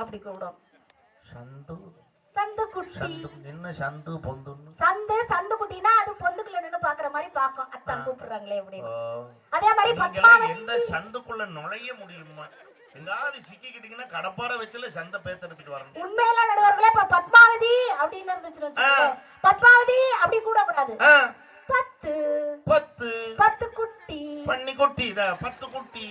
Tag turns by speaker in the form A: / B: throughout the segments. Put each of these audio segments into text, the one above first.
A: அப்படி கூப்பிடும்.
B: சந்து.
A: சந்து குட்டி.
B: சந்து என்ன சந்து பொந்துன்னு.
A: சந்து சந்து குட்டினா அது பொந்துக்குள்ள நின்னு பாக்குற மாதிரி பாக்கும் அத்தான் கூப்பிடுறாங்களே. அப்படின்னு. அதே மாதிரி பத்மாவதி
B: எந்த சந்துக்குள்ள நுழைய முடியுமா? எங்காவது சிக்கிக்கிட்டீங்கன்னா கடப்பார வச்சுல சந்தை பேத்தெடுத்துட்டு வரணும்.
A: உண்மையில நடுவர்களே இப்ப பத்மாவதி அப்படின்னு இருந்துச்சுன்னு பத்மாவதி அப்படி கூட கூடாது பத்து.
B: பத்து.
A: பத்து குட்டி.
B: பண்ணி குட்டி இத பத்து குட்டி.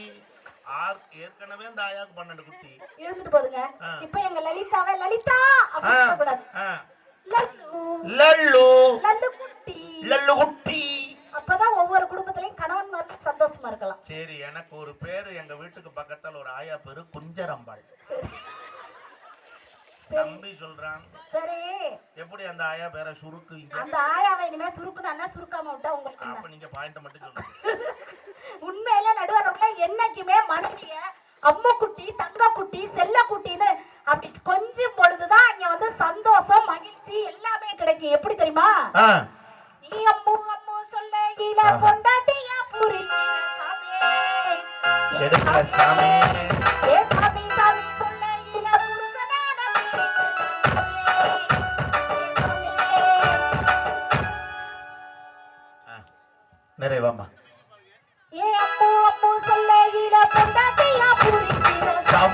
B: ஆறு ஏற்கனவே இந்த ஆயாக்கு பன்னெண்டு குட்டி.
A: இருந்துட்டு போதுங்க. இப்ப எங்க லலிதாவை லலிதா. லல்லு.
B: லல்லு.
A: குட்டி.
B: லல்லு குட்டி.
A: அப்பதான் ஒவ்வொரு குடும்பத்திலயும் கணவன்மார்கள் சந்தோஷமா இருக்கலாம்.
B: சரி எனக்கு ஒரு பேரு எங்க வீட்டுக்கு பக்கத்துல ஒரு ஆயா பேரு குஞ்சரம்பாள்.
A: சரி. சரி.
B: தம்பி சொல்றான்.
A: சரி.
B: எப்படி அந்த ஆயா பேரை சுருக்குவீங்க?
A: அந்த ஆயாவை இனிமே சுருக்குனா சுருக்காம விட்டா உங்களுக்கு?
B: அப்ப நீங்க பாயிண்ட் மட்டும் சொல்லுங்க.
A: உண்மையில நடுவர்கள என்னைக்குமே மனைவிய அம்மா குட்டி தங்க குட்டி செல்ல குட்டின்னு அப்படி கொஞ்சம் பொழுதுதான் இங்க வந்து சந்தோஷம் மகிழ்ச்சி எல்லாமே கிடைக்கும். எப்படி தெரியுமா? நீ அம்மு அம்மு சொல்ல இல பொண்டாட்டியா
B: சாமி.
A: ஏ சாமி சாமி சொல்ல இல புருஷனான பிடிக்கிற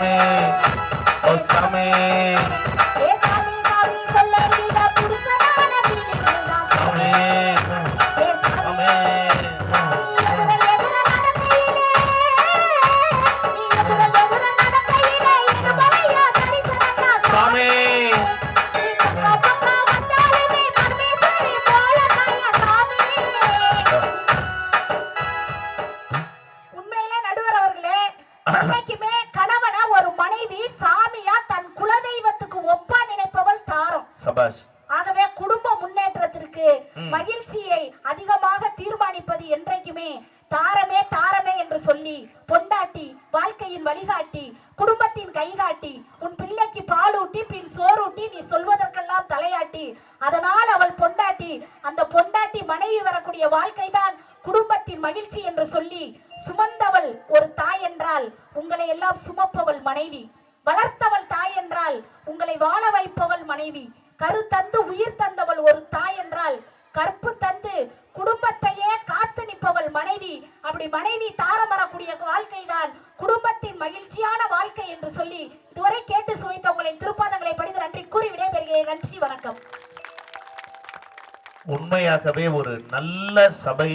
A: É... தீர்மானிப்பது தாரமே தாரமே என்று சொல்லி பொண்டாட்டி வாழ்க்கையின் வழிகாட்டி குடும்பத்தின் கைகாட்டி உன் பிள்ளைக்கு பாலூட்டி பின் சோறூட்டி நீ சொல்வதற்கெல்லாம் தலையாட்டி. அதனால் அவள் பொண்டாட்டி அந்த பொண்டாட்டி மனைவி வரக்கூடிய வாழ்க்கைதான் குடும்பத்தின் மகிழ்ச்சி என்று சொல்லி சுமந்தவள் ஒரு தாய் என்றால் உங்களை எல்லாம் சுமப்பவள் மனைவி. வளர்த்தவள் தாய் என்றால் உங்களை வாழ வைப்பவள் மனைவி. கரு தந்து உயிர் தந்தவள் ஒரு தாய் என்றால் கற்பு தந்து குடும்பத்தையே காத்து நிற்பவள் மனைவி மனைவி தாரமரக்கூடிய வாழ்க்கைதான் குடும்பத்தின் மகிழ்ச்சியான வாழ்க்கை என்று சொல்லி இதுவரை கேட்டு சுவைத்த உங்களின் திருப்பாதங்களை படித்து நன்றி கூறி விடைபெறுகிறேன். நன்றி வணக்கம்.
B: உண்மையாகவே ஒரு நல்ல சபை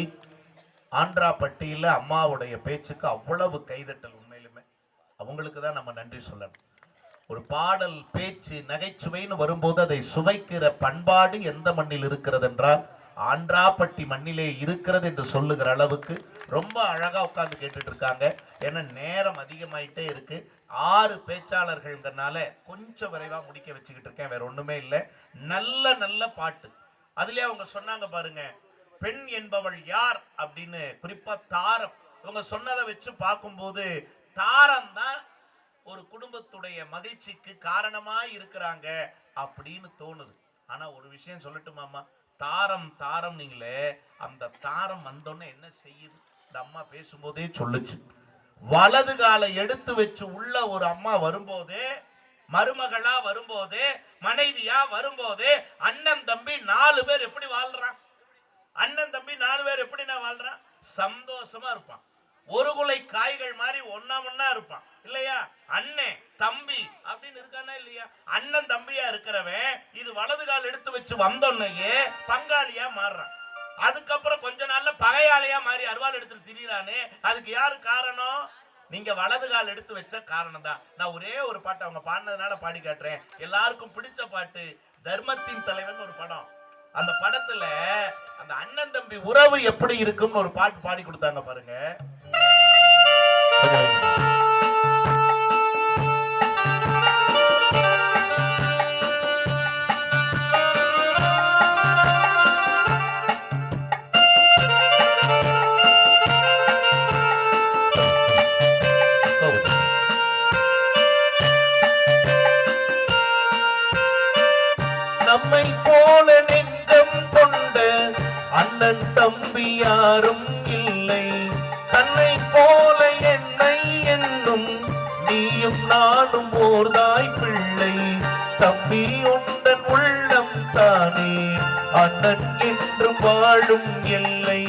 B: ஆந்திராப்பட்டியில அம்மாவுடைய பேச்சுக்கு அவ்வளவு கைதட்டல் உண்மையிலுமே. அவங்களுக்கு தான் நம்ம நன்றி சொல்லணும். ஒரு பாடல் பேச்சு நகைச்சுவைன்னு வரும்போது அதை சுவைக்கிற பண்பாடு எந்த மண்ணில் இருக்கிறது என்றால் ஆன்றாப்பட்டி மண்ணிலே இருக்கிறது என்று சொல்லுகிற அளவுக்கு ரொம்ப அழகாக உட்காந்து கேட்டுட்டு இருக்காங்க ஏன்னா நேரம் அதிகமாயிட்டே இருக்கு. ஆறு பேச்சாளர்கள்ங்கிறனால கொஞ்சம் விரைவாக முடிக்க வச்சுக்கிட்டு இருக்கேன் வேற ஒண்ணுமே இல்லை. நல்ல நல்ல பாட்டு. அதுலயே அவங்க சொன்னாங்க பாருங்க பெண் என்பவள் யார்? அப்படின்னு குறிப்பா தாரம். இவங்க சொன்னதை வச்சு பார்க்கும்போது தாரம் தான் ஒரு குடும்பத்துடைய மகிழ்ச்சிக்கு காரணமா இருக்கிறாங்க அப்படின்னு தோணுது. ஆனா ஒரு விஷயம் சொல்லட்டுமாமா தாரம் தாரம் நீங்களே அந்த தாரம் வந்தோடனே என்ன செய்யுது? இந்த அம்மா பேசும்போதே சொல்லுச்சு. வலது காலை எடுத்து வச்சு உள்ள ஒரு அம்மா வரும்போதே மருமகளா வரும்போதே மனைவியா வரும்போதே அண்ணன் தம்பி நாலு பேர் எப்படி வாழ்றான்? அண்ணன் தம்பி நாலு பேர் எப்படி நான் வாழ்றான்? சந்தோஷமா இருப்பான். ஒரு குலை காய்கள் மாதிரி ஒன்னா ஒன்னா இருப்பான். இல்லையா? அண்ணே தம்பி அப்படின்னு இருக்கானா இல்லையா? அண்ணன் தம்பியா இருக்கிறவன் இது வலது கால் எடுத்து வச்சு வந்தோன்னையே பங்காளியா மாறுறான். அதுக்கப்புறம் கொஞ்ச நாள்ல பகையாளியா மாறி அருவாள் எடுத்துட்டு திரியறானே. அதுக்கு யாரு காரணம்? நீங்க வலது கால் எடுத்து வச்ச காரணம் தான் நான் ஒரே ஒரு பாட்டு அவங்க பாடினதுனால பாடி காட்டுறேன். எல்லாருக்கும் பிடிச்ச பாட்டு தர்மத்தின் தலைவன் ஒரு படம். அந்த படத்துல அந்த அண்ணன் தம்பி உறவு எப்படி இருக்கும்னு ஒரு பாட்டு பாடி கொடுத்தாங்க பாருங்க. நம்மை போல நெஞ்சம் கொண்ட அண்ணன் தம்பி யாரும் தன்னை ஓர்தாய் பிள்ளை தம்பி உந்தன் உள்ளம் தானே. அண்ணன் என்று வாழும் எல்லை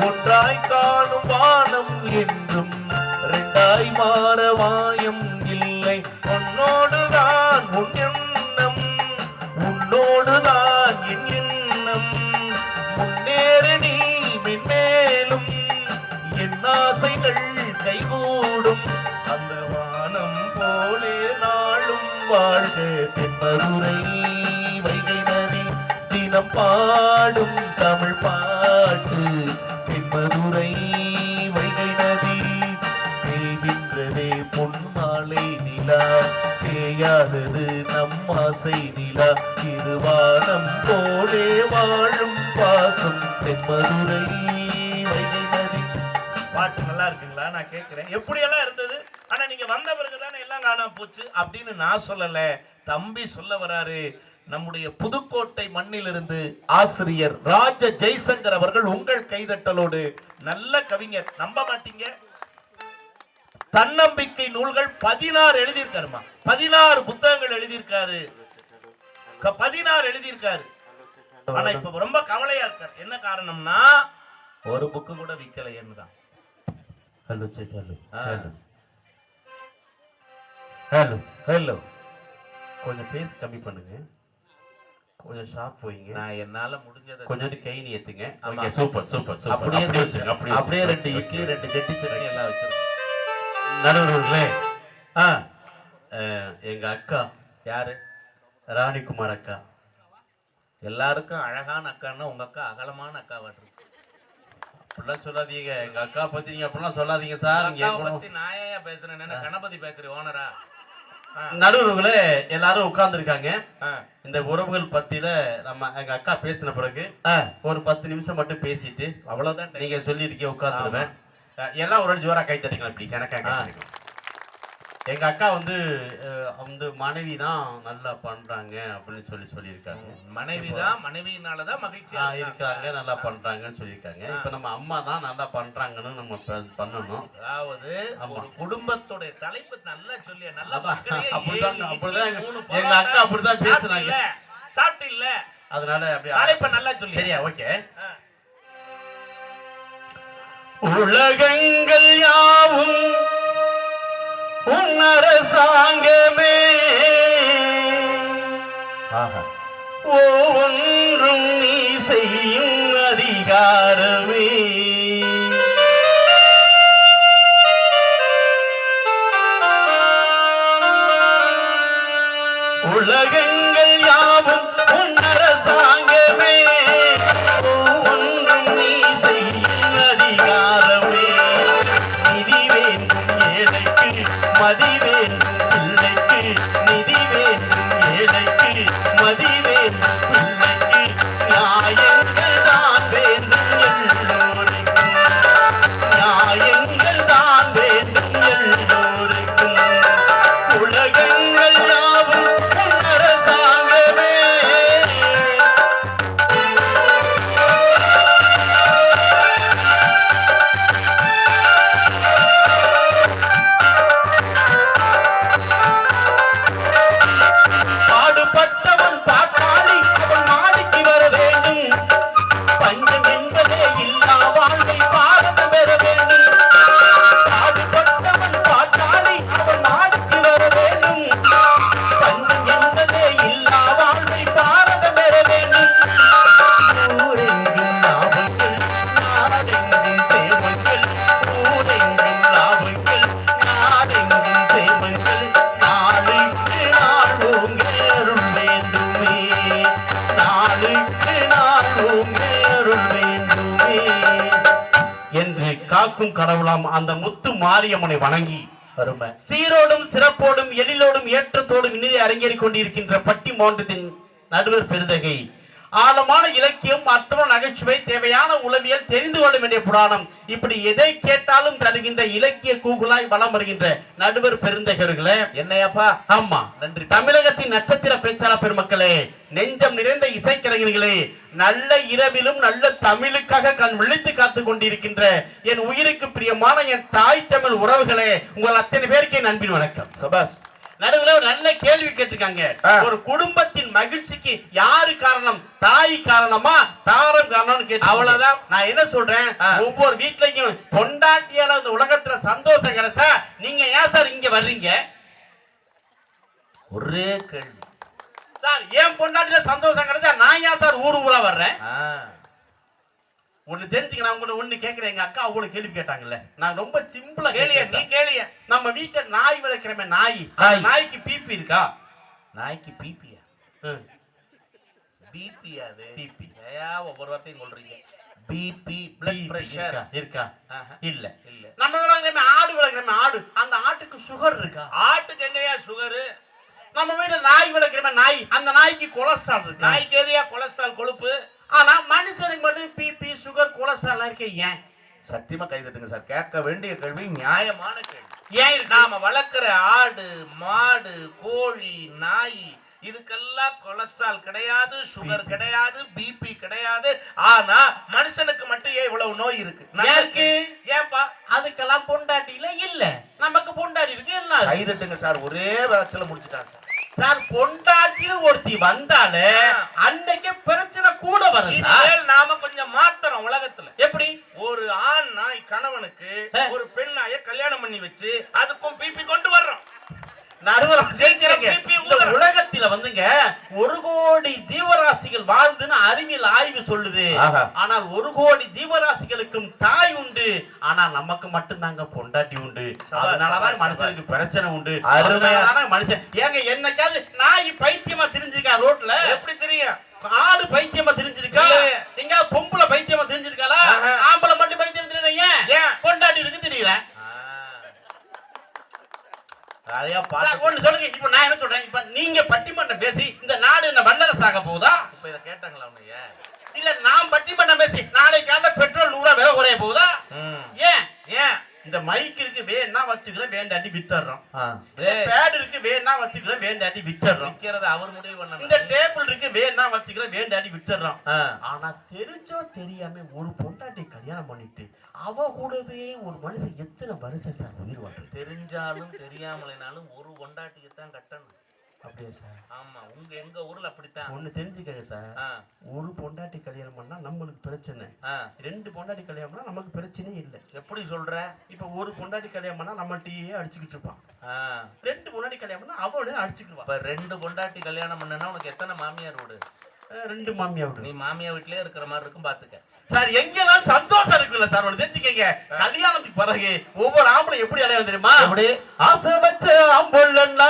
B: ஒன்றாய் காணும் வானம் என்றும் இரண்டாய் மாற வாயம் பாசம் பாட்டு நல்லா இருக்குங்களா? நான் கேட்கிறேன் எப்படியெல்லாம் இருந்தது? ஆனா நீங்க வந்த பிறகு தானே எல்லாம் காணாம போச்சு அப்படின்னு நான் சொல்லல. தம்பி சொல்ல வராரு நம்முடைய புதுக்கோட்டை மண்ணிலிருந்து ஆசிரியர் ராஜ ஜெய்சங்கர் அவர்கள் உங்கள் கைதட்டலோடு. நல்ல கவிஞர். நம்ப மாட்டீங்க? தன்னம்பிக்கை நூல்கள் பதினாறு எழுதியிருக்காருமா பதினாறு புத்தகங்கள் எழுதியிருக்காரு. பதினாறு எழுதியிருக்காரு. ஆனா இப்ப ரொம்ப கவலையா இருக்காரு. என்ன காரணம்னா ஒரு புக்கு கூட விக்கலைன்னு தான்.
C: ஹலோ ஹலோ கொஞ்சம் பேஸ் கம்மி பண்ணுங்க. கொஞ்சம் ஷார்ப் போயிங்க
B: நான் என்னால முடிஞ்சதை
C: கொஞ்சோண்டு கை ஏத்துங்க
B: ஆமா.
C: சூப்பர் சூப்பர் சூப்பர்
B: அப்படியே
C: அப்படியே வச்சுங்க அப்படியே
B: அப்படியே. ரெண்டு இட்லி ரெண்டு கெட்டி சட்னி எல்லாம் வச்சிருக்கேன்
C: நடுவர்களே
B: ஆ.
C: எங்க அக்கா.
B: யாரு?
C: ராணிகுமார் அக்கா.
B: எல்லாருக்கும் அழகான அக்கான்னா உங்க அக்கா அகலமான அக்கா இருக்கு
C: அப்படிலாம் சொல்லாதீங்க. எங்க அக்கா பத்தி நீங்க அப்படிலாம் சொல்லாதீங்க சார். நீங்க
B: அக்காவை
C: கூட-
B: பத்தி ஏன் பேசுறேன்? என்ன கணபதி பேக்கரி ஓனரா
C: நடுவர்களே எல்லாரும் உட்கார்ந்துருக்காங்க. இந்த உறவுகள் பத்தியில நம்ம எங்க அக்கா பேசின பிறகு ஒரு பத்து நிமிஷம் மட்டும் பேசிட்டு
B: அவ்வளவுதான்
C: நீங்க சொல்லியிருக்கீங்க உட்கார்ந்துருவேன். எல்லாம் ஒரு ஜோரா கை தட்டிக்கலாம் ப்ளீஸ் எனக்கா கை
B: ஆ.
C: தட்டிக்கலாம். எங்க அக்கா வந்து வந்து மனைவி தான் நல்லா பண்றாங்க அப்படின்னு சொல்லி சொல்லியிருக்காங்க.
B: மனைவிதான் மனைவியினாலதான் மகிழ்ச்சியா
C: ஆ, இருக்காங்க. நல்லா பண்றாங்கன்னு சொல்லியிருக்காங்க. இப்ப நம்ம அம்மா தான் நல்லா பண்றாங்கன்னு நம்ம பண்ணணும்.
B: அதாவது. ஒரு குடும்பத்துடைய தலைப்பு நல்லா சொல்லி நல்லா
C: அப்படிதான், அப்படிதான் எங்க- அக்கா அப்படிதான்.
B: இல்ல, சாப்பிட்டு இல்ல
C: அதனால அப்படியே
B: தலைப்பை நல்லா சொல்லி
C: சரியா ஓகே. உலகங்கள் யாவும் உன்னரசாங்கமே மதிவே கடவுளாம் அந்த முத்து மாரியம்மனை வணங்கி
B: அருமை.
C: சீரோடும் சிறப்போடும் எழிலோடும் ஏற்றத்தோடும் இனிதை அரங்கேறி கொண்டிருக்கின்ற பட்டி மாவட்டத்தின் நடுவர் பெருதகை ஆழமான இலக்கியம் அர்த்தமான நகைச்சுவை தேவையான உளவியல் தெரிந்து கொள்ள வேண்டிய புராணம். இப்படி எதை கேட்டாலும் தருகின்ற இலக்கிய கூகுளாய் வலம் வருகின்ற நடுவர் பெருந்தகர்களே
B: என்னையாப்பா?
C: ஆமா.
B: நன்றி.
C: தமிழகத்தின் நட்சத்திர பேச்சாளர் பெருமக்களே நெஞ்சம் நிறைந்த இசைக்கலைஞர்களே நல்ல இரவிலும் நல்ல தமிழுக்காக கண் விழித்து காத்துக் கொண்டிருக்கின்ற என் உயிருக்கு பிரியமான என் தாய் தமிழ் உறவுகளே உங்கள் அத்தனை பேருக்கு என் அன்பின் வணக்கம்.
B: சபாஸ்
C: நடுவுல ஒரு நல்ல கேள்வி கேட்டிருக்காங்க. ஒரு குடும்பத்தின் மகிழ்ச்சிக்கு யாரு காரணம் தாய் காரணமா தாரம் காரணம்னு கேட்டு
B: அவ்வளவுதான்.
C: நான் என்ன சொல்றேன். ஒவ்வொரு வீட்லயும் பொண்டாட்டியால இந்த உலகத்துல சந்தோஷம் கிடைச்சா நீங்க ஏன் சார் இங்க வர்றீங்க
B: ஒரே கேள்வி
C: சார் ஏன் பொண்டாட்டில சந்தோஷம் கிடைச்சா நான் ஏன் சார் ஊர் ஊரா வர்றேன். ஒண்ணு தெரிஞ்சுக்க நான் உங்கள்ட்ட ஒண்ணு கேக்குறேன் எங்க அக்கா அவ்வளவு கேள்வி கேட்டாங்கல்ல. நான் ரொம்ப சிம்பிளா
B: கேளிய நீ கேளிய
C: நம்ம வீட்டை நாய் வளர்க்கிறமே நாய். நாய்க்கு பிபி இருக்கா?
B: நாய்க்கு பிபியா. பிபி அது. ஏயா ஒவ்வொரு வார்த்தையும் சொல்றீங்க. பிபி பிளட் பிரஷர்
C: இருக்கா? இல்ல.
B: இல்ல.
C: நம்ம வளர்க்கிறமே ஆடு வளர்க்கிறமே ஆடு. அந்த ஆட்டுக்கு சுகர் இருக்கா?
B: ஆட்டுக்கு எங்கயா சுகரு
C: நம்ம வீட்டுல நாய் வளர்க்கிறமே நாய். அந்த நாய்க்கு கொலஸ்ட்ரால் இருக்கு?
B: நாய்க்கு எதையா கொலஸ்ட்ரால் கொழுப்பு
C: ஆனா மனுஷனுக்கு மட்டும் பிபி சுகர் ஏன்?
B: சத்தியமா கைதட்டுங்க சார். கேட்க வேண்டிய கேள்வி நியாயமான கேள்வி.
C: ஏன்
B: நாம வளர்க்கிற ஆடு மாடு கோழி நாய் இதுக்கெல்லாம் கொலஸ்ட்ரால் கிடையாது சுகர் கிடையாது பிபி கிடையாது. ஆனா மனுஷனுக்கு மட்டும் ஏன் இவ்வளவு நோய் இருக்கு?
C: ஏன் இருக்கு?
B: ஏன்பா?
C: அதுக்கெல்லாம் பொண்டாட்டில இல்ல. நமக்கு பொண்டாட்டி இருக்கு எல்லாம்.
B: கைதட்டுங்க சார். ஒரே வேகத்துல முடிச்சுட்டாங்க சார்.
C: சார் பொண்டாட்டின்னு ஒருத்தி வந்தாலே அன்னைக்கு பிரச்சனை கூட வரும்
B: நாம கொஞ்சம் மாத்துறோம் உலகத்துல.
C: எப்படி?
B: ஒரு ஆண் நாய் கணவனுக்கு. ஒரு பெண் நாயை கல்யாணம் பண்ணி வச்சு அதுக்கும் பிபி கொண்டு வர்றோம்.
C: நடுவர் ஜெயிக்கிறீங்க. உலகத்துல வந்துங்க ஒரு கோடி ஜீவராசிகள் வாழ்ந்துன்னு அறிவியல் ஆய்வு சொல்லுது. ஆனால் ஒரு கோடி ஜீவராசிகளுக்கும் தாய் உண்டு. ஆனா நமக்கு மட்டும்தாங்க பொண்டாட்டி உண்டு. அதனாலதான் மனுஷனுக்கு பிரச்சனை உண்டு.
B: அருமையா.
C: அதனாலதான் மனுஷன். ஏங்க என்னைக்காவது நாய் பைத்தியமா தெரிஞ்சிருக்கா ரோட்ல?
B: எப்படி தெரியும்?
C: ஆடு பைத்தியமா தெரிஞ்சிருக்கா. நீங்க பொம்பளை பைத்தியமா தெரிஞ்சிருக்காளா. ஆம்பளை மட்டும் பைத்தியம் ஏன்? பொண்டாட்டி இருக்கு தெரியல
B: அதையா பாட்டு
C: ஒண்ணு சொல்லுங்க இப்ப நான் என்ன சொல்றேன்? இப்ப நீங்க பட்டிமன்றம் பேசி இந்த நாடு என்ன வல்லரசாக போகுதா?
B: இப்ப இதை கேட்டாங்களா உன்னைய?
C: இல்ல நான் பட்டிமன்றம் பேசி நாளைக்கு காலைல பெட்ரோல் நூறா விலை குறைய போகுதா?
B: ம்.
C: ஏன்?
B: ஏன்?
C: இந்த மைக் இருக்கு வேணா வச்சுக்கிறோம் வேண்டாட்டி வித்துறோம் பேட் இருக்கு வேணா வச்சுக்கிறோம் வேண்டாட்டி வித்துறோம்
B: விக்கிறத அவர் முடிவு பண்ணணும்
C: இந்த டேபிள் இருக்கு வேணா வச்சுக்கிறோம் வேண்டாட்டி வித்துறோம். ஆனா தெரிஞ்சோ தெரியாம ஒரு பொண்டாட்டி கல்யாணம் பண்ணிட்டு அவ கூடவே ஒரு மனுஷன் எத்தனை வருஷம் சார் உயிர் வாழ்றது?
B: தெரிஞ்சாலும் தெரியாமலைனாலும் ஒரு கொண்டாட்டிக்கு தான் கட்டணும்.
C: அப்படியே சார்.
B: ஆமா உங்க எங்க ஊர்ல அப்படித்தான்.
C: ஒண்ணு தெரிஞ்சுக்கங்க சார். ஒரு பொண்டாட்டி கல்யாணம் பண்ணா நம்மளுக்கு பிரச்சனை. ரெண்டு பொண்டாட்டி கல்யாணம் பண்ணா நமக்கு பிரச்சனையே இல்லை.
B: எப்படி சொல்ற?
C: இப்ப ஒரு பொண்டாட்டி கல்யாணம் பண்ணா நம்மள்ட்டயே அடிச்சுக்கிட்டு இருப்பான். ரெண்டு பொண்டாட்டி கல்யாணம் பண்ணா அவனே அடிச்சுக்கிடுவான்
B: இப்ப ரெண்டு கொண்டாட்டி கல்யாணம் பண்ணனா உனக்கு எத்தனை மாமியார் வீடு?
C: ரெண்டு மாமியா விடு.
B: நீ மாமியார் வீட்லயே இருக்கிற மாதிரி இருக்கும் பாத்துக்க.
C: சார் எங்கெல்லாம் சந்தோஷம் இருக்குல்ல சார்? ஒண்ணு தெரிஞ்சுக்கங்க. கல்யாணத்துக்கு பிறகு ஒவ்வொரு ஆம்பளை எப்படி அலையும் தெரியுமா?
B: எப்படி?
C: ஆசை வச்ச ஆம்புள்ளன்னா